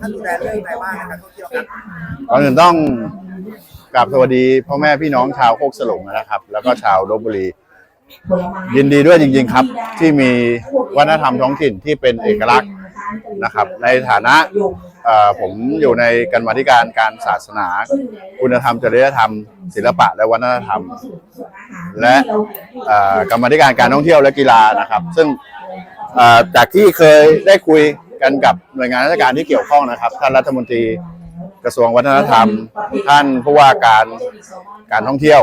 ท่านดูแลเรื่องอะไรบ้างนการท่องเที่ยวครับก่อนอื่นต้องกราบสวัสดีพ่อแม่พี่น้องชาวโคกสลุงนะครับ แล้วก็ชาวลบบุรี ยินดีด้วยจริง ๆ ครับ ที่มีวัฒนธรรมท้องถิ่นที่เป็นเอกลักษณ์นะครับ ในฐานะเอ่อผมอยู่ในกรรมาธิการการศาสนา คุณธรรมจริยธรรม ศิลปะและวัฒนธรรม และเอ่อกรรมาธิการการท่องเที่ยวและกีฬานะครับ ซึ่งเอ่อจากที่เคยได้คุย กันกับหน่วยงานราชการที่เกี่ยวข้องนะครับ ท่านรัฐมนตรีกระทรวงวัฒนธรรม ท่านผู้ว่าการการท่องเที่ยว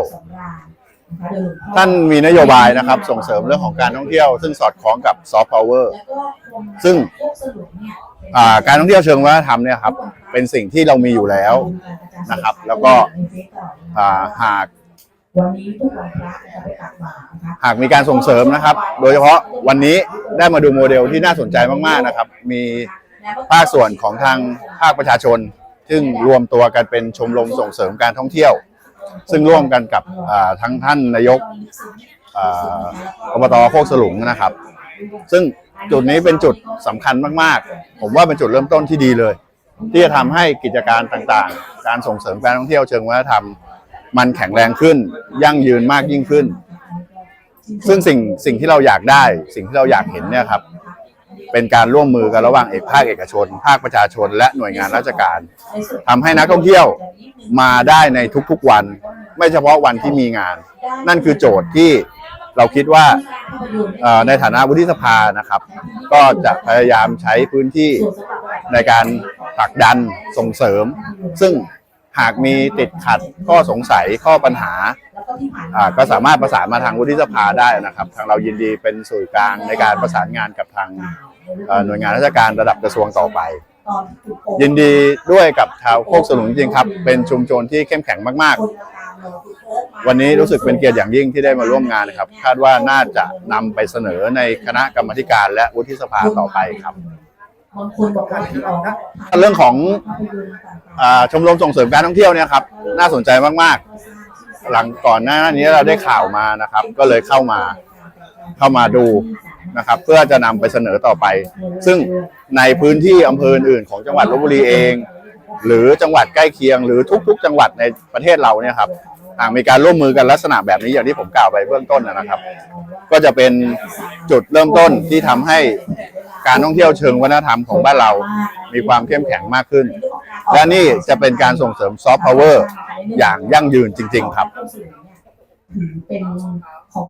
ท่านมีนโยบายนะครับ ส่งเสริมเรื่องของการท่องเที่ยว ซึ่งสอดคล้องกับซอฟต์พาวเวอร์ซึ่งการท่องเที่ยวเชิงวัฒนธรรมเนี่ยครับเป็นสิ่งที่เรามีอยู่แล้วนะครับ แล้วก็หากหากมีการส่งเสริมนะครับ โดยเฉพาะวันนี้ ได้มาดูโมเดลที่น่าสนใจมากๆนะครับ มีภาคส่วนของทางภาคประชาชน ซึ่งรวมตัวกันเป็นชมรมส่งเสริมการท่องเที่ยว ซึ่งร่วมกันกับทั้งท่านนายกอบตโคกสลุงนะครับ ซึ่งจุดนี้เป็นจุดสำคัญมากๆ ผมว่าเป็นจุดเริ่มต้นที่ดีเลย ที่จะทำให้กิจการต่างๆ การส่งเสริมการท่องเที่ยวเชิงวัฒนธรรม มันแข็งแรงขึ้น ยั่งยืนมากยิ่งขึ้น ซึ่งสิ่งสิ่งที่เราอยากได้ สิ่งที่เราอยากเห็นเนี่ยครับ เป็นการร่วมมือกันระหว่างเอกภาคเอกชน ภาคประชาชน และหน่วยงานราชการทำให้นักท่องเที่ยวมาได้ในทุกๆวัน ไม่เฉพาะวันที่มีงาน นั่นคือโจทย์ที่เราคิดว่าในฐานะวุฒิสภานะครับ ก็จะพยายามใช้พื้นที่ในการผลักดันส่งเสริม ซึ่ง หากมีติดขัดข้อสงสัยข้อปัญหาอ่าก็สามารถประสานมาทางวุฒิสภาได้นะครับ ทางเรายินดีเป็นสื่อกลางในการประสานงานกับทางหน่วยงานราชการระดับกระทรวงต่อไป ยินดีด้วยกับชาวโคกสลุงจริงครับ เป็นชุมชนที่เข้มแข็งมากๆ วันนี้รู้สึกเป็นเกียรติอย่างยิ่งที่ได้มาร่วมงานนะครับ คาดว่าน่าจะนำไปเสนอในคณะกรรมธิการและวุฒิสภาต่อไปครับ บางคนบอกว่าที่ออกเรื่องของอ่าชมรมส่งเสริมการท่องเที่ยวเนี่ยครับ น่าสนใจมากๆ หลังก่อนหน้านี้เราได้ข่าวมานะครับ ก็เลยเข้ามาเข้ามาดูนะครับ เพื่อจะนำไปเสนอต่อไป ซึ่งในพื้นที่อำเภออื่นๆของจังหวัดลบบุรีเอง หรือจังหวัดใกล้เคียง หรือทุก ๆ จังหวัดในประเทศเราเนี่ยครับหากมีการร่วมมือกันลักษณะแบบนี้อย่างที่ผมกล่าวไปเบื้องต้นนะครับ ก็จะเป็นจุดเริ่มต้นที่ทำให้ การท่องเที่ยวเชิงวัฒนธรรมของบ้านเรา มีความเข้มแข็งมากขึ้น และนี่จะเป็นการส่งเสริมซอฟต์พาวเวอร์อย่างยั่งยืนจริง ๆ ครับ เป็นของ